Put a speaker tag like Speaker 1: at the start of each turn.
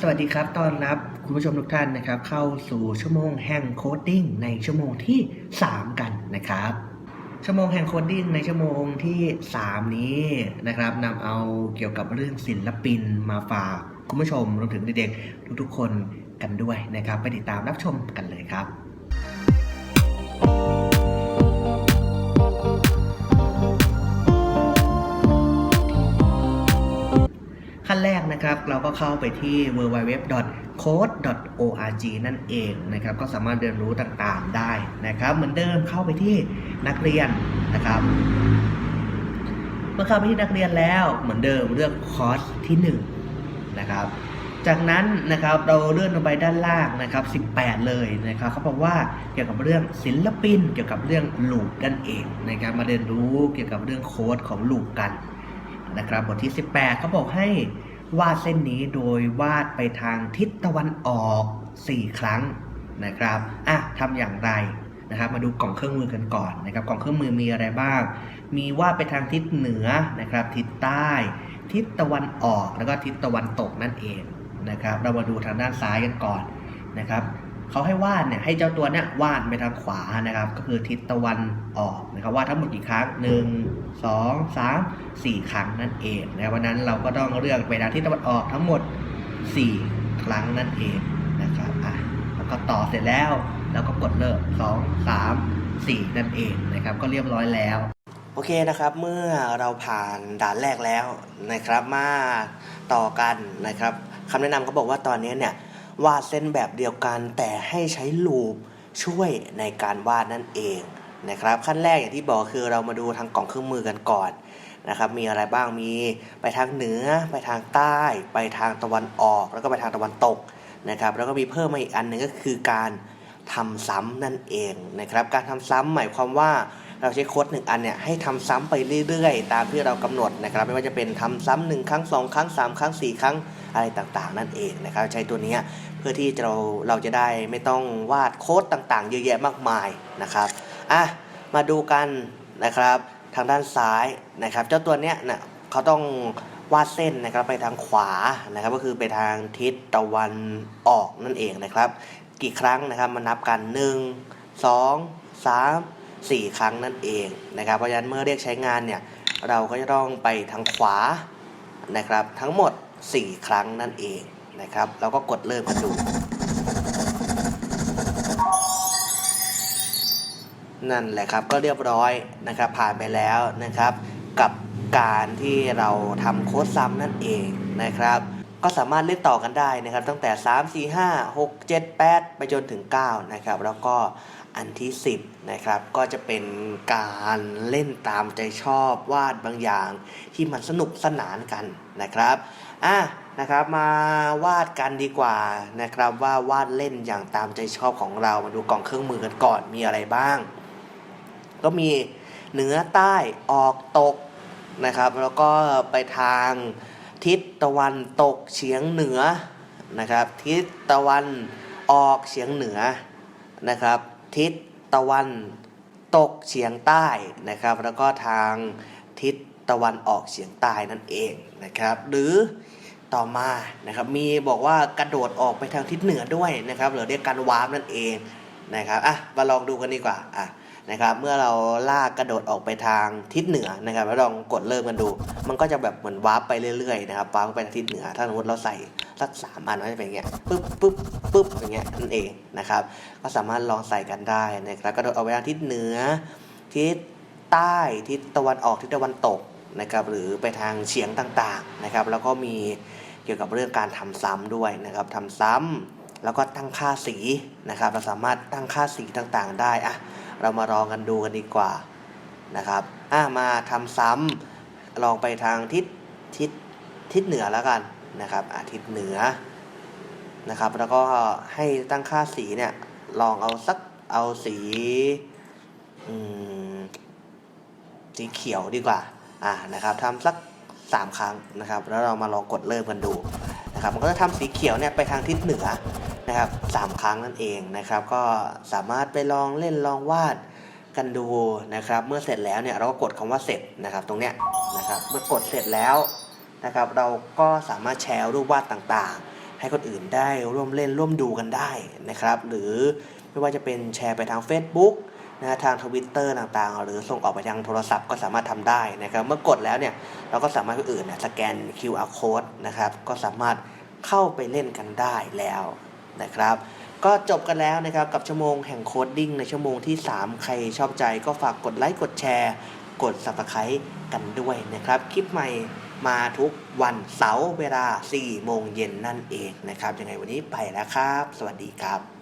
Speaker 1: สวัสดีครับต้อนรับคุณผู้ชมทุกท่านนะครับ เข้าสู่ชั่วโมงแห่งโคดดิ้งในชั่วโมงที่ 3 กันนะครับ ชั่วโมงแห่งโคดดิ้งในชั่วโมงที่ 3 นี้นะครับนำเอาเกี่ยวกับเรื่องศิลปินมาฝากคุณผู้ชมรวมถึงเด็กๆทุกๆคนกันด้วยนะครับ ไปติดตามรับชมกันเลยครับ นแรกนะครับ เราก็เข้าไปที่ www.code.org นั่นเองนะครับ ก็สามารถเรียนรู้ต่างๆได้นะครับ เหมือนเดิมเข้าไปที่นักเรียนนะครับ เมื่อเข้าไปที่นักเรียนแล้วเหมือนเดิมเลือกคอร์สที่1นะครับจากนั้นนะครับเราเลื่อนลงไปด้านล่างนะครับ 18 เลยนะครับเขาบอกว่าเกี่ยวกับเรื่องศิลปิน เกี่ยวกับเรื่องลูปนั่นเองในะครับมาเรียนรู้เกี่ยวกับเรื่องโค้ดของลูปกันนะครับบทที่ 18เขาบอกให้ วาดเส้นนี้โดยวาดไปทางทิศตะวันออก 4 ครั้งนะครับอะทำอย่างไรนะครับ มาดูกล่องเครื่องมือกันก่อนนะครับ กล่องเครื่องมือมีอะไรบ้าง มีวาดไปทางทิศเหนือนะครับ ทิศใต้ ทิศตะวันออกแล้วก็ทิศตะวันตกนั่นเองนะครับ เรามาดูทางด้านซ้ายกันก่อนนะครับ เขาให้วาดเนี่ยให้เจ้าตัวเนี่ยวาดไปทางขวานะครับ ก็คือทิศตะวันออกนะครับวาดทั้งหมดกี่ครั้ง1 2 3 4 ครั้งนั่นเองนะวันนั้นเราก็ต้องเลือกไปทางทิศตะวันออกทั้งหมด 4 ครั้งนั่นเองนะครับอะแล้วก็ต่อเสร็จแล้วเราก็กดเลิก2 3 4 นั่นเองนะครับก็เรียบร้อยแล้วโอเคนะครับเมื่อเราผ่านด่านแรกแล้วนะครับมาต่อกันนะครับคำแนะนำเขาบอกว่าตอนนี้เนี่ย วาดเส้นแบบเดียวกันแต่ให้ใช้ลูปช่วยในการวาดนั่นเองนะครับขั้นแรกอย่างที่บอกคือเรามาดูทางกล่องเครื่องมือกันก่อนนะครับมีอะไรบ้างมีไปทางเหนือไปทางใต้ ไปทางตะวันออก แล้วก็ไปทางตะวันตกนะครับแล้วก็มีเพิ่มมาอีกอันหนึ่งก็คือการทำซ้ำนั่นเองนะครับการทำซ้ำหมายความว่า เราใช้โค้ดหนึ่งอันเนี่ยให้ทำซ้ำไปเรื่อยๆ ตามที่เรากำหนดนะครับ ไม่ว่าจะเป็นทำซ้ำหนึ่งครั้งสองครั้งสามครั้งสี่ครั้งอะไรต่างๆ นั่นเองนะครับใช้ตัวนี้เพื่อที่เราเราจะได้ไม่ต้องวาดโค้ดต่างๆ เยอะแยะมากมายนะครับอะมาดูกันนะครับทางด้านซ้ายนะครับ เจ้าตัวเนี้ยนะเขาต้องวาดเส้นนะครับไปทางขวานะครับ ก็คือไปทางทิศตะวันออกนั่นเองนะครับ กี่ครั้งนะครับมานับกัน 1 2 3 4 ครั้งนั่นเองนะครับเพราะฉะนั้นเมื่อเรียกใช้งานเนี่ยเราก็จะต้องไปทางขวานะครับ ทั้งหมด 4 ครั้งนั่นเองนะครับเราก็กดเริ่มกันดูนั่นแหละครับก็เรียบร้อยนะครับผ่านไปแล้วนะครับ กับการที่เราทำโค้ดซ้ำนั่นเองนะครับก็สามารถเล่นต่อกันได้นะครับ ตั้งแต่ 3 4 5 6 7 8 ไปจนถึง 9 นะครับ แล้วก็ อันที่ 10นะครับก็จะเป็นการเล่นตามใจชอบวาดบางอย่าง ที่มันสนุกสนานกันนะครับอะนะครับมาวาดกันดีกว่านะครับว่าวาดเล่นอย่างตามใจชอบของเรามาดูกล่องเครื่องมือกันก่อนมีอะไรบ้าง ก็มีเหนือใต้ออกตกนะครับ แล้วก็ไปทางทิศตะวันตกเฉียงเหนือนะครับ ทิศตะวันออกเฉียงเหนือนะครับ ทิศตะวันตกเฉียงใต้นะครับ แล้วก็ทางทิศตะวันออกเฉียงใต้นั่นเองนะครับ หรือต่อมานะครับมีบอกว่ากระโดดออกไปทางทิศเหนือด้วยนะครับหรือเรียกการวาร์ปนั่นเองนะครับอะมาลองดูกันดีกว่าอะนะครับเมื่อเราลากกระโดดออกไปทางทิศเหนือนะครับแล้วลองกดเริ่มกันดู มันก็จะแบบเหมือนวาร์ปไปเรื่อยๆนะครับวาร์ปไปทางทิศเหนือ ถ้าสมมติเราใส่ สักสามอันก็จะเป็นอย่างเงี้ยปึ๊บปึ๊บปึ๊บอย่างเงี้ยนั่นเองนะครับ ก็สามารถลองใส่กันได้นะครับกระโดดออกไปทาทิศเหนือทิศใต้ทิศตะวันออกทิศตะวันตกนะครับหรือไปทางเฉียงต่างๆนะครับ แล้วก็มีเกี่ยวกับเรื่องการทำซ้ำด้วยนะครับทำซ้ำแล้วก็ตั้งค่าสีนะครับ เราสามารถตั้งค่าสีต่างๆ ได้อะเรามาลองกันดูกันดีกว่านะครับอะมาทำซ้ำลองไปทางทิศทิศทิศเหนือแล้วกันนะครับ อาทิศเหนือนะครับ แล้วก็ให้ตั้งค่าสีเนี่ย ลองเอาสักเอาสีสีเขียวดีกว่า อ่านะครับทำสักสามครั้งนะครับ แล้วเรามาลองกดเริ่มกันดูนะครับ มันก็จะทำสีเขียวเนี่ยไปทางทิศเหนือนะครับสามครั้งนั่นเองนะครับ ก็สามารถไปลองเล่นลองวาดกันดูนะครับ เมื่อเสร็จแล้วเนี่ยเราก็กดคำว่าเสร็จนะครับ ตรงเนี้ยนะครับ เมื่อกดเสร็จแล้ว นะครับ เราก็สามารถแชร์รูปวาดต่างๆ ให้คนอื่นได้ร่วมเล่นร่วมดูกันได้นะครับ หรือไม่ว่าจะเป็นแชร์ไปทาง Facebook นะทางทวิตเตอร์ต่างๆ หรือส่งออกไปทางโทรศัพท์ก็สามารถทำได้นะครับ เมื่อกดแล้วเนี่ยเราก็สามารถคนอื่นเนี่ยสแกน QR code นะครับ ก็สามารถเข้าไปเล่นกันได้แล้วนะครับ ก็จบกันแล้วนะครับกับชั่วโมงแห่งโคดดิ้งในชั่วโมงที่ 3 ใครชอบใจก็ฝากกดไลค์กดแชร์ กด subscribe กันด้วยนะครับ คลิปใหม่ มาทุกวันเสาร์เวลา 4 โมงเย็นนั่นเองนะครับ ยังไงวันนี้ไปแล้วครับ สวัสดีครับ